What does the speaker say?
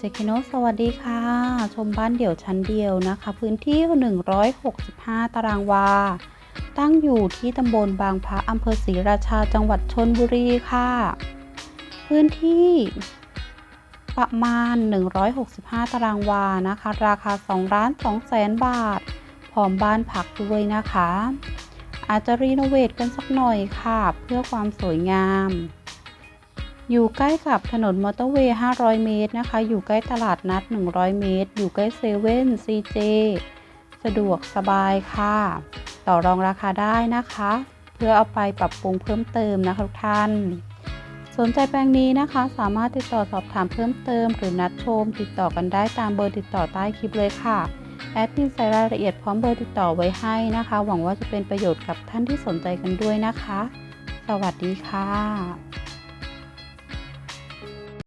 เจคิโนสวัสดีค่ะ ชมบ้านเดี่ยวชั้นเดียวนะคะ พื้นที่ 165 ตารางวา ตั้งอยู่ที่ตำบลบางพระอำเภอศรีราชาจังหวัดชนบุรีค่ะ พื้นที่ประมาณ 165 ตารางวานะคะ ราคา2ล้าน2แสนบาท พร้อมบ้านพักด้วยนะคะ อาจจะรีโนเวทกันสักหน่อยค่ะ เพื่อความสวยงาม อยู่ใกล้กับถนนมอเตอร์เวย์ 500 เมตรนะคะ อยู่ใกล้ตลาดนัด 100 เมตร อยู่ใกล้เซเว่นซีเจสะดวกสบายค่ะ ต่อรองราคาได้นะคะ เพื่อเอาไปปรับปรุงเพิ่มเติมนะคะทุกท่าน สนใจแปลงนี้นะคะ สามารถติดต่อสอบถามเพิ่มเติม หรือนัดชม ติดต่อกันได้ตามเบอร์ติดต่อใต้คลิปเลยค่ะ แอดมินใส่รายละเอียดพร้อมเบอร์ติดต่อไว้ให้นะคะ หวังว่าจะเป็นประโยชน์กับท่านที่สนใจกันด้วยนะคะ สวัสดีค่ะ